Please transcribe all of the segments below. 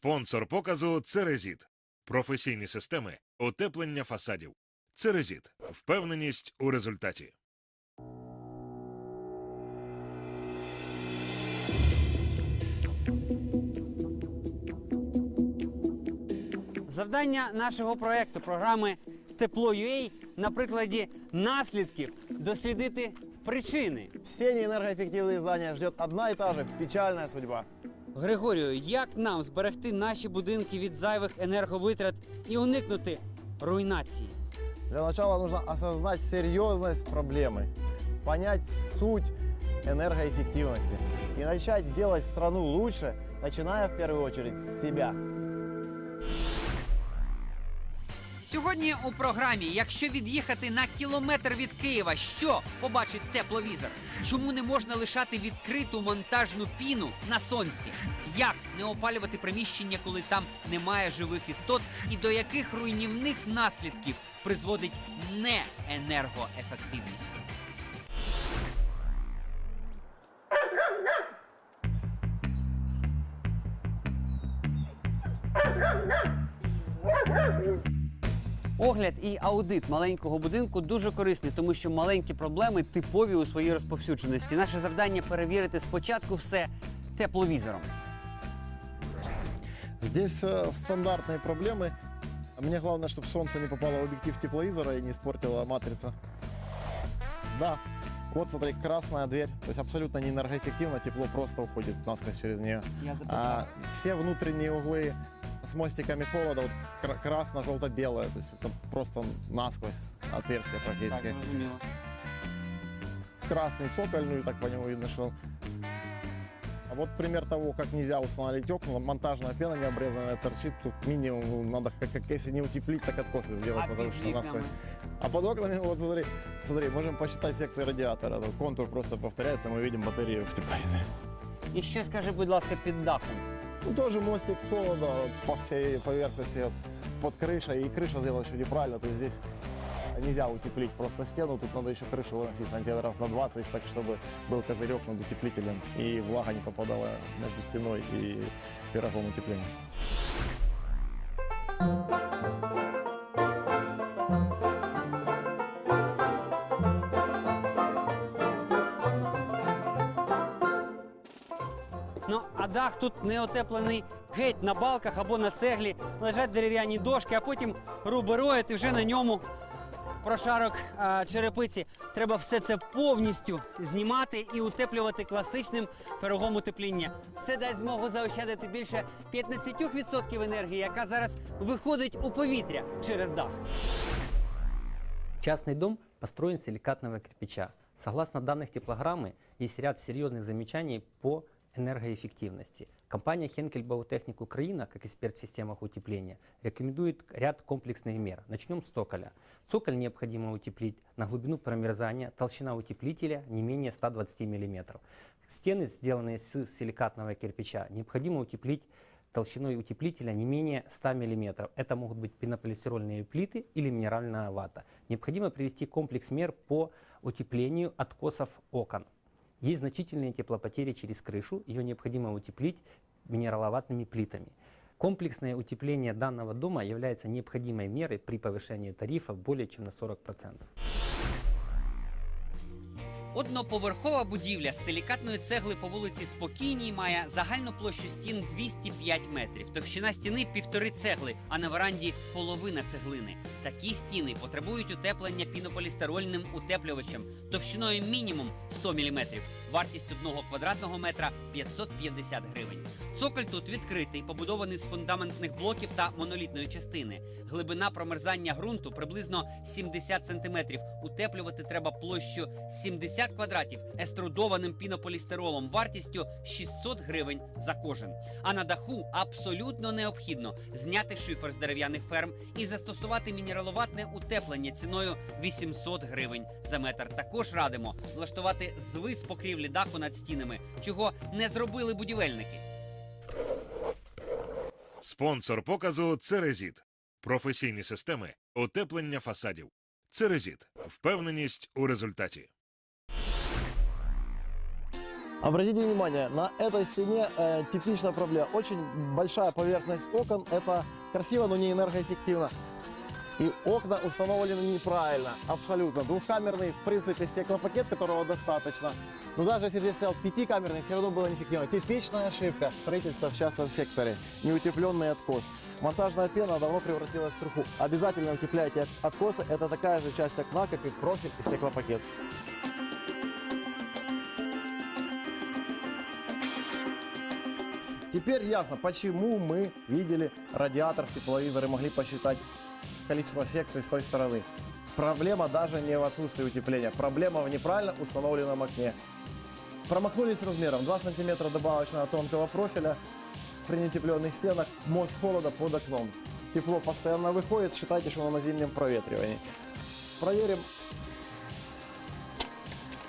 Спонсор показу Церезіт. Професійні системи утеплення фасадів. Церезіт. Впевненість у результаті. Завдання нашого проекту програми Тепло.UA на прикладі наслідків дослідити причини. Все неэнергоэффективные здания ждет одна и та же печальная судьба. Григорію, як нам зберегти наші будинки від зайвих енерговитрат і уникнути руйнації? Для начала нужно осознать серьезность проблемы, понять суть энергоэффективности и начать делать страну лучше, начиная в первую очередь с себя. Сьогодні у програмі, якщо від'їхати на кілометр від Києва, що побачить тепловізор? Чому не можна лишати відкриту монтажну піну на сонці? Як не опалювати приміщення, коли там немає живих істот, і до яких руйнівних наслідків призводить не енергоефективність? Огляд і аудит маленького будинку дуже корисний, тому що маленькі проблеми типові у своїй розповсюдженості. Наше завдання перевірити спочатку все тепловізором. Здесь э, стандартные проблемы. Мне главное, чтобы солнце не попало в объектив тепловизора и не испортило матрицу. Да, вот смотри, красная дверь. То есть абсолютно не энергоэффективно, тепло просто уходит насквозь через нее. Я А, все внутренние углы с мостиками холода, вот кра- красно-желто-белое, то есть это просто насквозь отверстие практически. зрозуміло. Красный цоколь, ну и так по нему видно, что... А вот пример того, как нельзя установить окна, монтажная пена не обрезанная торчит, тут минимум ну, надо, как, как если не утеплить, так откосы сделать, А потому під что насквозь. вікнами? А под окнами, вот смотри, смотри, можем посчитать секции радиатора, вот контур просто повторяется, мы видим батарею в тепловизоре. І що скажи, будь ласка, під дахом? Ну, тоже мостик холода по всей поверхности под крышей. И крыша сделана еще неправильно. То есть здесь нельзя утеплить просто стену. Тут надо еще крышу выносить сантиметров на 20, так чтобы был козырек над утеплителем. И влага не попадала между стеной и пирогом утепления. тут не отеплений геть на балках або на цеглі. Лежать дерев'яні дошки, а потім рубероїд і вже на ньому прошарок а, черепиці. Треба все це повністю знімати і утеплювати класичним пирогом утепління. Це дасть змогу заощадити більше 15% енергії, яка зараз виходить у повітря через дах. Частный дом построен из силикатного кирпича. Согласно данных теплограммы, есть ряд серьезных замечаний по энергоэффективности. Компания Henkel Bautechnik Украина, как эксперт в системах утепления, рекомендует ряд комплексных мер. Начнем с цоколя. Цоколь необходимо утеплить на глубину промерзания, толщина утеплителя не менее 120 мм. Стены, сделанные с силикатного кирпича, необходимо утеплить толщиной утеплителя не менее 100 мм. Это могут быть пенополистирольные плиты или минеральная вата. Необходимо привести комплекс мер по утеплению откосов окон. Есть значительные теплопотери через крышу, ее необходимо утеплить минераловатными плитами. Комплексное утепление данного дома является необходимой мерой при повышении тарифа более чем на 40%. Одноповерхова будівля з силікатної цегли по вулиці Спокійній має загальну площу стін 205 метрів. Товщина стіни півтори цегли, а на веранді половина цеглини. Такі стіни потребують утеплення пінополістирольним утеплювачем товщиною мінімум 100 мм. Вартість одного квадратного метра 550 гривень. Цоколь тут відкритий, побудований з фундаментних блоків та монолітної частини. Глибина промерзання ґрунту приблизно 70 см. Утеплювати треба площу 70 квадратів еструдованим пінополістиролом вартістю 600 гривень за кожен. А на даху абсолютно необхідно зняти шифер з дерев'яних ферм і застосувати мінераловатне утеплення ціною 800 гривень за метр. Також радимо влаштувати звис покрівлі даху над стінами, чого не зробили будівельники. Спонсор показу Церезіт. Професійні системи утеплення фасадів. Церезіт. Впевненість у результаті. Обратите внимание, на этой стене э, типичная проблема. Очень большая поверхность окон. Это красиво, но не энергоэффективно. И окна установлены неправильно, абсолютно. Двухкамерный, в принципе, стеклопакет, которого достаточно. Но даже если здесь стоял пятикамерный, все равно было неэффективно. Типичная ошибка строительства в частном секторе. Неутепленный откос. Монтажная пена давно превратилась в труху. Обязательно утепляйте откосы. Это такая же часть окна, как и профиль и стеклопакет. Теперь ясно, почему мы видели радиатор в тепловизоре, могли посчитать количество секций с той стороны. Проблема даже не в отсутствии утепления, проблема в неправильно установленном окне. Промахнулись размером 2 см добавочного тонкого профиля, при неутепленных стенах мост холода под окном. Тепло постоянно выходит, считайте, что оно на зимнем проветривании. Проверим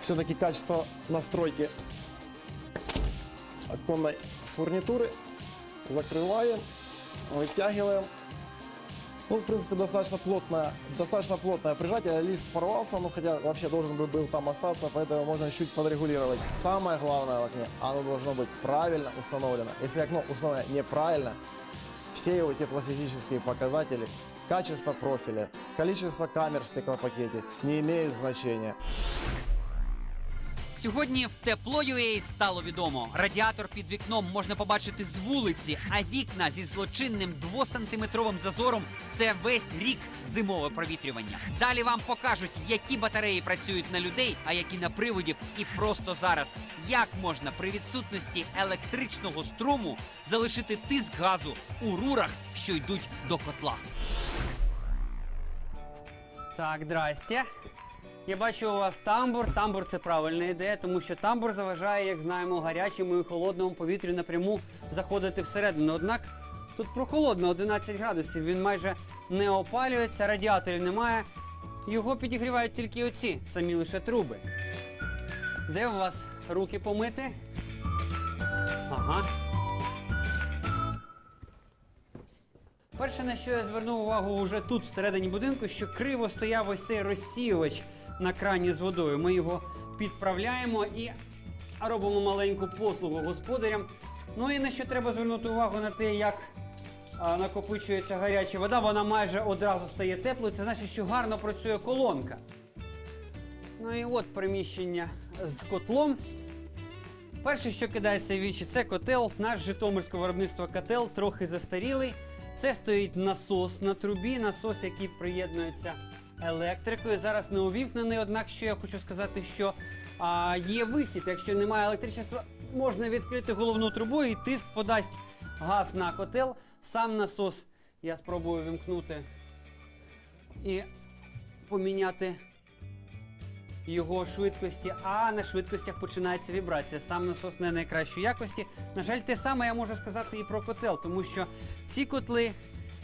все-таки качество настройки оконной фурнитуры. Закрываем, вытягиваем. Ну, в принципе, достаточно плотное, достаточно плотное прижатие. Лист порвался, ну, хотя вообще должен бы был там остаться, поэтому можно чуть подрегулировать. Самое главное в окне, оно должно быть правильно установлено. Если окно установлено неправильно, все его теплофизические показатели, качество профиля, количество камер в стеклопакете не имеют значения. Сьогодні в тепло.ua стало відомо. Радіатор під вікном можна побачити з вулиці, а вікна зі злочинним двосантиметровим зазором це весь рік зимове провітрювання. Далі вам покажуть, які батареї працюють на людей, а які на приводів. І просто зараз як можна при відсутності електричного струму залишити тиск газу у рурах, що йдуть до котла. Так, здрасте. Я бачу у вас тамбур. Тамбур це правильна ідея, тому що тамбур заважає, як знаємо, гарячому і холодному повітрю напряму заходити всередину. Однак тут прохолодно 11 градусів. Він майже не опалюється, радіаторів немає. Його підігрівають тільки оці, самі лише труби. Де у вас руки помити? Ага. Перше, на що я звернув увагу уже тут, всередині будинку, що криво стояв ось цей розсіювач на крані з водою. Ми його підправляємо і робимо маленьку послугу господарям. Ну і на що треба звернути увагу на те, як накопичується гаряча вода, вона майже одразу стає теплою. Це значить, що гарно працює колонка. Ну і от приміщення з котлом. Перше, що кидається в вічі, це котел. Наш житомирського виробництва котел трохи застарілий. Це стоїть насос на трубі, насос, який приєднується електрикою. Зараз не увімкнений, однак що я хочу сказати, що а, є вихід. Якщо немає електричества, можна відкрити головну трубу і тиск подасть газ на котел. Сам насос я спробую вімкнути і поміняти його швидкості, а на швидкостях починається вібрація. Сам насос не найкращої якості. На жаль, те саме я можу сказати і про котел, тому що ці котли,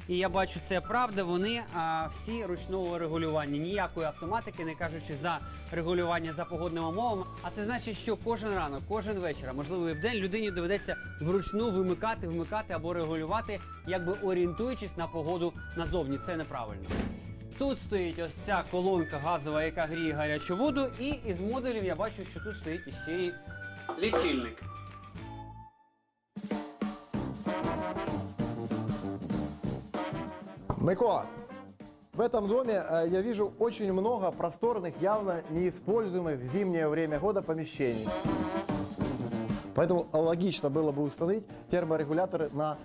і я бачу, це правда, вони а, всі ручного регулювання. Ніякої автоматики, не кажучи за регулювання за погодними умовами. А це значить, що кожен ранок, кожен вечір, а можливо і в день людині доведеться вручну вимикати, вмикати або регулювати, якби орієнтуючись на погоду назовні. Це неправильно. Тут стоїть ось ця колонка газова, яка гріє гарячу воду, і із модулів я бачу, що тут стоїть іще й лічильник. Микола, в этом доме э, я вижу очень много просторных, явно неиспользуемых в зимнее время года помещений. Поэтому логично было бы установить терморегуляторы на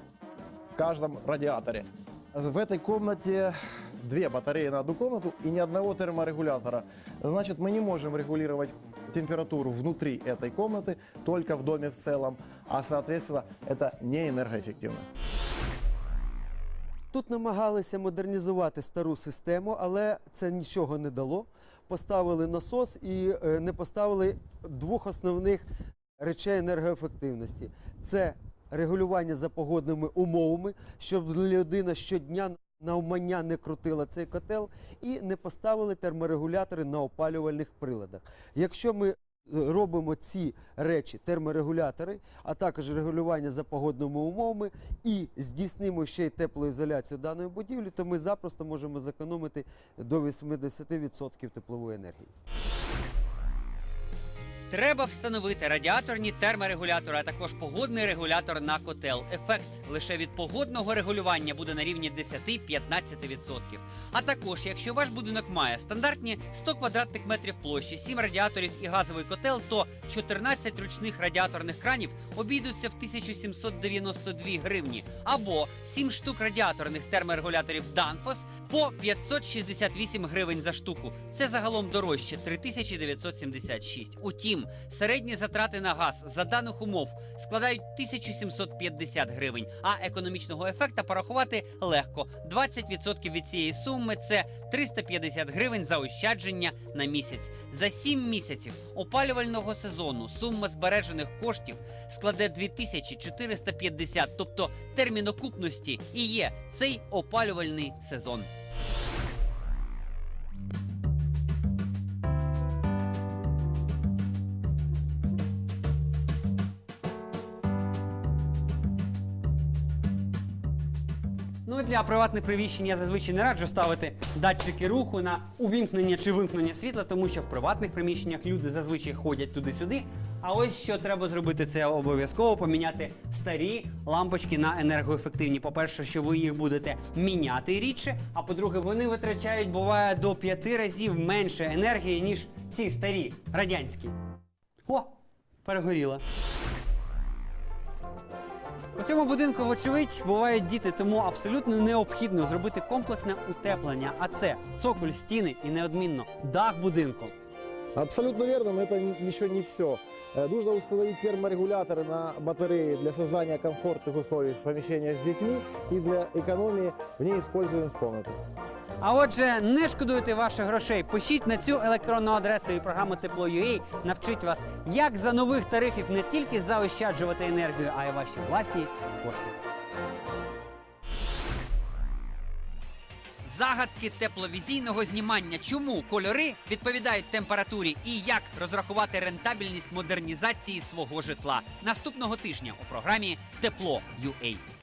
каждом радиаторе. В этой комнате две батареи на одну комнату и ни одного терморегулятора. Значит, мы не можем регулировать температуру внутри этой комнаты, только в доме в целом, а соответственно это не энергоэффективно. Тут намагалися модернізувати стару систему, але це нічого не дало. Поставили насос і е, не поставили двох основних речей енергоефективності: це регулювання за погодними умовами, щоб людина щодня навмання не крутила цей котел, і не поставили терморегулятори на опалювальних приладах. Якщо ми робимо ці речі, терморегулятори, а також регулювання за погодними умовами, і здійснимо ще й теплоізоляцію даної будівлі, то ми запросто можемо зекономити до 80% теплової енергії. Треба встановити радіаторні терморегулятори, а також погодний регулятор на котел. Ефект лише від погодного регулювання буде на рівні 10-15%. А також, якщо ваш будинок має стандартні 100 квадратних метрів площі, 7 радіаторів і газовий котел, то 14 ручних радіаторних кранів обійдуться в 1792 гривні, або 7 штук радіаторних терморегуляторів Danfoss по 568 гривень за штуку. Це загалом дорожче 3976. Утім, середні затрати на газ за даних умов складають 1750 гривень, а економічного ефекта порахувати легко. 20% від цієї суми це 350 гривень заощадження на місяць. За 7 місяців опалювального сезону сума збережених коштів складе 2450, тобто термін окупності і є цей опалювальний сезон. Для приватних приміщень я зазвичай не раджу ставити датчики руху на увімкнення чи вимкнення світла, тому що в приватних приміщеннях люди зазвичай ходять туди-сюди. А ось що треба зробити, це обов'язково поміняти старі лампочки на енергоефективні. По-перше, що ви їх будете міняти рідше. А по-друге, вони витрачають буває до п'яти разів менше енергії, ніж ці старі радянські. О, перегоріла. У цьому будинку, вочевидь, бувають діти, тому абсолютно необхідно зробити комплексне утеплення. А це цоколь, стіни і неодмінно дах будинку. Абсолютно верно, но это еще не все. Нужно установить терморегуляторы на батареи для создания комфортных условий в помещениях с детьми и для экономии в неиспользуемых комнатах. А отже, не шкодуйте ваших грошей. Пишіть на цю електронну адресу і програма Тепло.ua навчить вас, як за нових тарифів не тільки заощаджувати енергію, а й ваші власні кошти. Загадки тепловізійного знімання. Чому кольори відповідають температурі і як розрахувати рентабельність модернізації свого житла наступного тижня у програмі Тепло.ua.